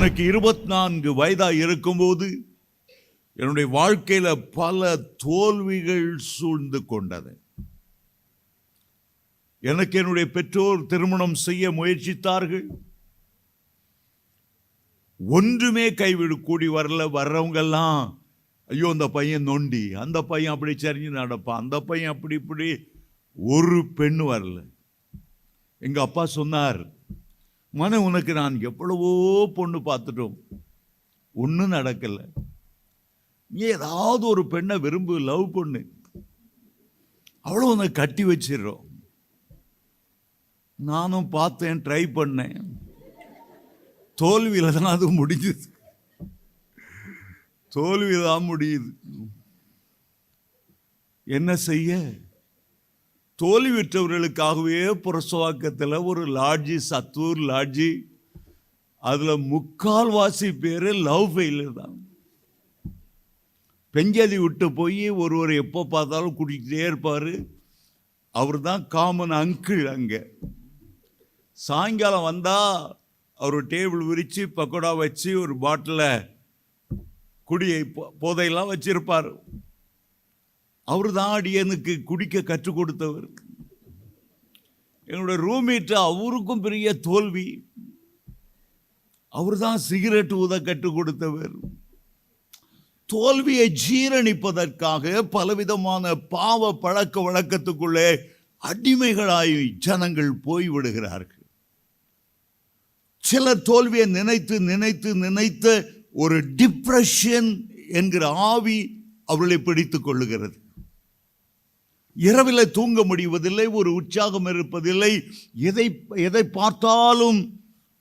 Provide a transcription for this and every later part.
எனக்கு இருபத்தி நான்கு வயதாக இருக்கும்போது என்னுடைய வாழ்க்கையில் பல தோல்விகள் சூழ்ந்து கொண்டது. எனக்கு என்னுடைய பெற்றோர் திருமணம் செய்ய முயற்சித்தார்கள். ஒன்றுமே கைவிடு கூடி வரல வர்றவங்கெல்லாம் ஐயோ அந்த பையன் நொண்டி அந்த பையன் அப்படி சரிஞ்சு நடப்பான் அந்த பையன் அப்படி இப்படி ஒரு பெண்ணு வரல. எங்கள் அப்பா சொன்னார் மன உனக்கு நான் எவ்வளவோ பொண்ணு பார்த்துட்டோம். ஒன்றும் நடக்கலை. நீ ஏதாவது ஒரு பெண்ணை விரும்பு லவ் பண்ணு. அவ்வளோ உன்னை கட்டி வச்சிடுறோம். நானும் பார்த்தேன் ட்ரை பண்ணேன். தோல்வியில் தான் அது முடிஞ்சுது. தோல்வியில் தான் முடியுது. என்ன செய்ய? தோல்வியுற்றவர்களுக்காகவே புரசவாக்கத்தில் ஒரு லாட்ஜி சத்தூர் லாட்ஜி அதில் முக்கால்வாசி பேர் லவ் ஃபெயிலியர் தான். பெஞ்சதி விட்டு போய் ஒருவர் எப்போ பார்த்தாலும் குடிக்கிட்டே இருப்பார். அவர் தான் காமன் அங்கிள் அங்கே. சாயங்காலம் வந்தால் அவர் டேபிள் விரித்து பக்கோடா வச்சு ஒரு பாட்டிலை குடியை போதையெல்லாம் வச்சுருப்பார். அவர் தான் அடியனுக்கு குடிக்க கற்றுக் கொடுத்தவர். என்னோட ரூம்மேட்டு அவருக்கும் பெரிய தோல்வி. அவர் தான் சிகரெட் ஊத கற்றுக் கொடுத்தவர். தோல்வியை ஜீரணிப்பதற்காக பலவிதமான பாவ பழக்க வழக்கத்துக்குள்ளே அடிமைகளாய் ஜனங்கள் போய்விடுகிறார்கள். சில தோல்வியை நினைத்து நினைத்து நினைத்த ஒரு டிப்ரெஷன் என்கிற ஆவி அவர்களை பிடித்து கொள்ளுகிறது. இரவில் தூங்க முடிவதில்லை ஒரு உற்சாகம் இருப்பதில்லை. எதை எதை பார்த்தாலும்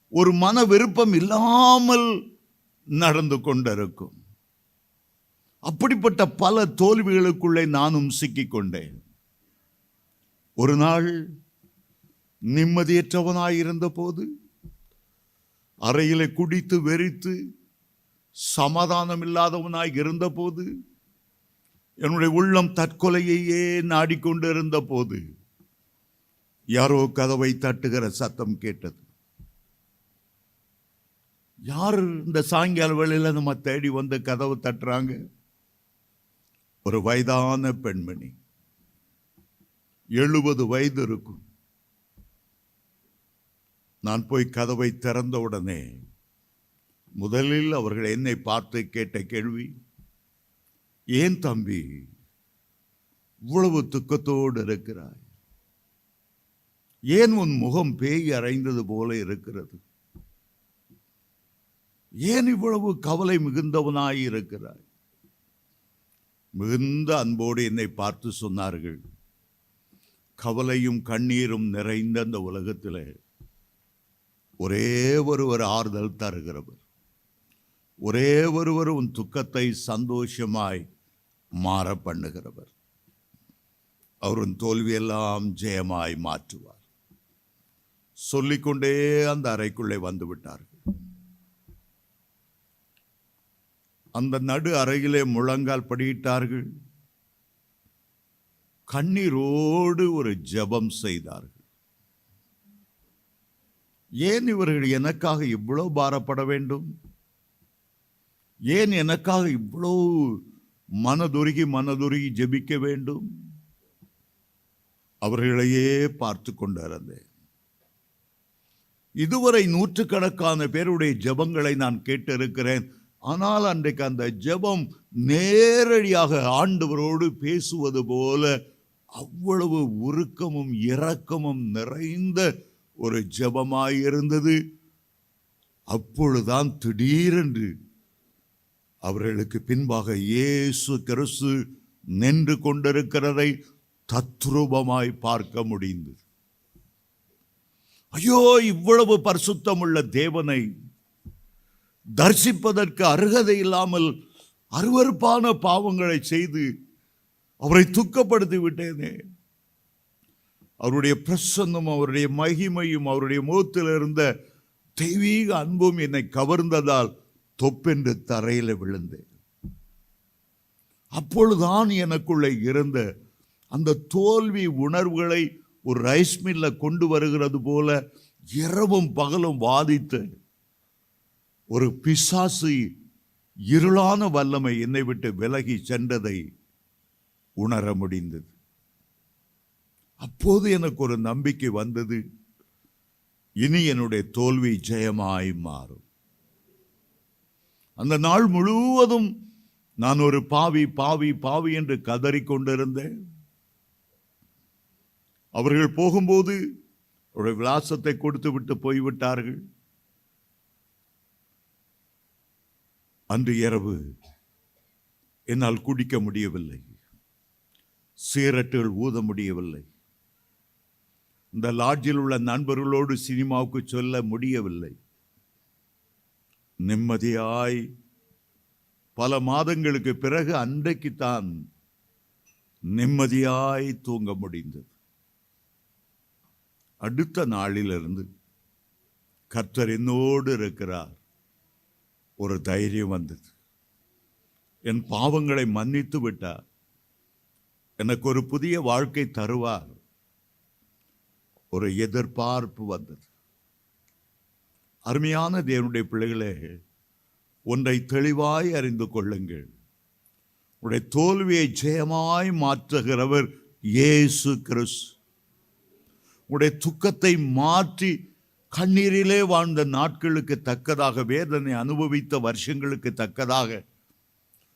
ஒரு மன விருப்பம் இல்லாமல் நடந்து கொண்டிருக்கும். அப்படிப்பட்ட பல தோல்விகளுக்குள்ளே நானும் சிக்கிக்கொண்டேன் ஒரு நாள் நிம்மதியற்றவனாயிருந்த போது அறையிலே குடித்து வெறித்து சமாதானம் இல்லாதவனாய் இருந்தபோது என்னுடைய உள்ளம் தற்கொலையையே நாடிக்கொண்டிருந்த போது யாரோ கதவை தட்டுகிற சத்தம் கேட்டது. யார் இந்த சாயங்கால வேளையில் நம்ம தேடி வந்து கதவு தட்டுறாங்க? ஒரு வயதான பெண்மணி. எழுபது வயது இருக்கும். நான் போய் கதவை திறந்த உடனே முதலில் அவர்கள் என்னை பார்த்து கேட்ட கேள்வி ஏன் தம்பி? இவ்வளவு துக்கத்தோடு இருக்கிறாய். ஏன் உன் முகம் பேய் அறைந்தது போல இருக்கிறது? ஏன் இவ்வளவு கவலை மிகுந்தவனாய் இருக்கிறாய்? மிகுந்த அன்போடு என்னை பார்த்து சொன்னார்கள் கவலையும் கண்ணீரும் நிறைந்த அந்த உலகத்தில் ஒரே ஒருவர் ஆறுதல் தருகிறவர். ஒரே ஒருவர் உன் துக்கத்தை சந்தோஷமாய் மாற பண்ணுகிறவர். அவரின் தோல்வியெல்லாம் ஜெயமாய் மாற்றுவார். சொல்லிக்கொண்டே அந்த அறைக்குள்ளே வந்து விட்டார்கள். அந்த நடு அறையிலே முழங்கால் படியிட்டார்கள். கண்ணீரோடு ஒரு ஜெபம் செய்தார்கள். ஏன் இவர்கள் எனக்காக இவ்வளோ பாரப்பட வேண்டும்? ஏன் எனக்காக இவ்வளோ மனதுருகி மனதுருகி ஜெபிக்க வேண்டும். அவர்களையே பார்த்து கொண்டிருந்தேன் இதுவரை நூற்றுக்கணக்கான பேருடைய ஜெபங்களை நான் கேட்டிருக்கிறேன். ஆனால் அன்றைக்கு அந்த ஜெபம் நேரடியாக ஆண்டவரோடு பேசுவது போல அவ்வளவு உருக்கமும் இரக்கமும் நிறைந்த ஒரு ஜெபமாயிருந்தது. அப்பொழுதுதான் திடீரென்று அவர்களுக்கு பின்பாக இயேசு கிறிஸ்து நின்று கொண்டிருக்கிறதை தத்ரூபமாய் பார்க்க முடிந்தது. ஐயோ இவ்வளவு பரிசுத்தமுள்ள தேவனை தரிசிப்பதற்கு அருகதை இல்லாமல் அருவருப்பான பாவங்களை செய்து அவரை துக்கப்படுத்தி விட்டேனே. அவருடைய பிரசன்னம் அவருடைய மகிமையும் அவருடைய முகத்தில் இருந்த தெய்வீக அன்பும் என்னை கவர்ந்ததால் தொப்பென்று தரையில் விழுந்தேன். அப்பொழுதுதான் எனக்குள்ளே இருந்த அந்த தோல்வி உணர்வுகளை ஒரு ரைஸ் மில்ல கொண்டு வருகிறது போல இரவும் பகலும் வாதித்து ஒரு பிசாசு இருளான வல்லமை என்னை விட்டு விலகி சென்றதை உணர முடிந்தது. அப்போது எனக்கு ஒரு நம்பிக்கை வந்தது. இனி என்னுடைய தோல்வி ஜெயமாய் மாறும். அந்த நாள் முழுவதும் நான் ஒரு பாவி பாவி பாவி என்று கதறிக்கொண்டிருந்தேன். அவர்கள் போகும்போது அவருடைய விலாசத்தை கொடுத்து விட்டு போய்விட்டார்கள். அன்று இரவு என்னால் குடிக்க முடியவில்லை. சீரட்டுகள் ஊத முடியவில்லை. இந்த லாட்ஜில் உள்ள நண்பர்களோடு சினிமாவுக்கு சொல்ல முடியவில்லை. நிம்மதியாய் பல மாதங்களுக்கு பிறகு அன்றைக்குத்தான் நிம்மதியாய் தூங்க முடிந்தது. அடுத்த நாளிலிருந்து கர்த்தர் என்னோடு இருக்கிறார். ஒரு தைரியம் வந்தது. என் பாவங்களை மன்னித்து விட்டார். எனக்கு ஒரு புதிய வாழ்க்கை தருவார். ஒரு எதிர்பார்ப்பு வந்தது. அருமையான தேவனுடைய பிள்ளைகளே ஒன்றை தெளிவாய் அறிந்து கொள்ளுங்கள். உடைய தோல்வியை ஜெயமாய் மாற்றுகிறவர் இயேசு கிறிஸ் உடைய துக்கத்தை மாற்றி கண்ணீரிலே வாழ்ந்த நாட்களுக்கு தக்கதாக வேதனை அனுபவித்த வருஷங்களுக்கு தக்கதாக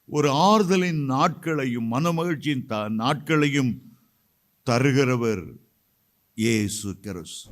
ஒரு ஆறுதலின் நாட்களையும் மனமகிழ்ச்சியின் த- நாட்களையும் தருகிறவர் இயேசு கிறிஸ்து.